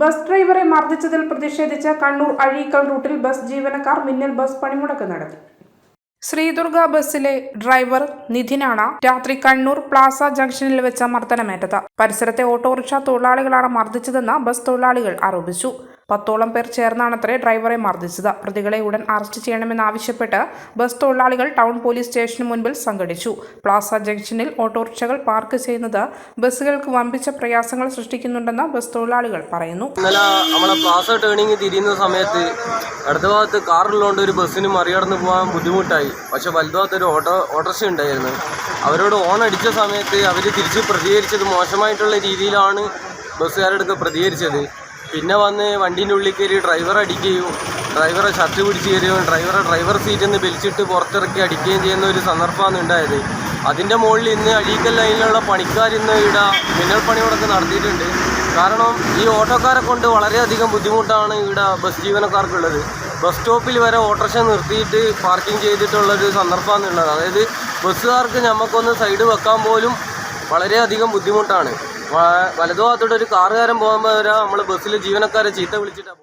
Bus ഡ്രൈവറെ മർദ്ദിച്ചതിൽ പ്രതിഷേധിച്ച് കണ്ണൂർ അഴീക്കൽ റൂട്ടിൽ ബസ് ജീവനക്കാർ മിന്നൽ ബസ് പണിമുടക്ക് നടത്തി. ശ്രീദുർഗ ബസ്സിലെ ഡ്രൈവർ നിധിനാണ് രാത്രി കണ്ണൂർ പ്ലാസ ജംഗ്ഷനിൽ വെച്ച മർദ്ദനമേറ്റത്. പരിസരത്തെ ഓട്ടോറിക്ഷ തൊഴിലാളികളാണ് മർദ്ദിച്ചതെന്ന് ബസ് തൊഴിലാളികൾ ആരോപിച്ചു. പത്തോളം പേർ ചേർന്നാണത്രേ ഡ്രൈവറെ മർദ്ദിച്ചത്. പ്രതികളെ ഉടൻ അറസ്റ്റ് ചെയ്യണമെന്നാവശ്യപ്പെട്ട് ബസ് തൊഴിലാളികൾ ടൗൺ പോലീസ് സ്റ്റേഷന് മുൻപിൽ സംഘടിച്ചു. പ്ലാസ ജംഗ്ഷനിൽ ഓട്ടോറിക്ഷകൾ പാർക്ക് ചെയ്യുന്നത് ബസ്സുകൾക്ക് വമ്പിച്ച പ്രയാസങ്ങൾ സൃഷ്ടിക്കുന്നുണ്ടെന്ന് ബസ് തൊഴിലാളികൾ പറയുന്നു. ഇന്നലെ പ്ലാസ ടേണിംഗ് തിരിയുന്ന സമയത്ത് ഇടത് ഭാഗത്ത് കാറുള്ളതുകൊണ്ട് ഒരു ബസ്സിന് മറികടന്ന് പോകാൻ ബുദ്ധിമുട്ടായി. പക്ഷെ ഒരു ഓട്ടോ ഓട്ടോറിക്ഷ ഉണ്ടായിരുന്നു. അവരോട് ഓൺ അടിച്ച സമയത്ത് അവർ തിരിച്ച് പ്രതികരിച്ചത് മോശമായിട്ടുള്ള രീതിയിലാണ് ബസ്സുകാരുടെ പ്രതികരിച്ചത്. പിന്നെ വന്ന് വണ്ടീന്റെ ഉള്ളിൽ കയറി ഡ്രൈവർ അടിക്കുകയും ഡ്രൈവറെ ഷർട്ട് പിടിച്ച് കയറുകയും ഡ്രൈവറെ ഡ്രൈവർ സീറ്റിൽ നിന്ന് വലിച്ചിട്ട് പുറത്തിറക്കി അടിക്കുകയും ചെയ്യുന്ന ഒരു സന്ദർഭമാണ് ഉണ്ടായത്. അതിന്റെ മുകളിൽ ഇന്ന് അഴീക്കൽ ലൈനിലുള്ള പണിക്കാർ ഇന്ന് ഇവിടെ മിന്നൽ പണിയോടൊക്കെ നടത്തിയിട്ടുണ്ട്. കാരണം ഈ ഓട്ടോക്കാരെ കൊണ്ട് വളരെയധികം ബുദ്ധിമുട്ടാണ് ഇവിടെ ബസ് ജീവനക്കാർക്കുള്ളത്. ബസ് സ്റ്റോപ്പിൽ വരെ ഓട്ടോറിക്ഷ നിർത്തിയിട്ട് പാർക്കിംഗ് ചെയ്തിട്ടുള്ളൊരു സന്ദർഭമാണുള്ളത് അതായത് ബസ്സുകാർക്ക് നമുക്കൊന്ന് സൈഡ് വെക്കാൻ പോലും വളരെയധികം ബുദ്ധിമുട്ടാണ്. വ- വലതുഭാഗത്തോട്ട് ഒരു കാറുകാരൻ പോകുമ്പോൾ നമ്മൾ ബസ്സിൽ ജീവനക്കാരെ ചീത്ത വിളിച്ചിട്ടാണ്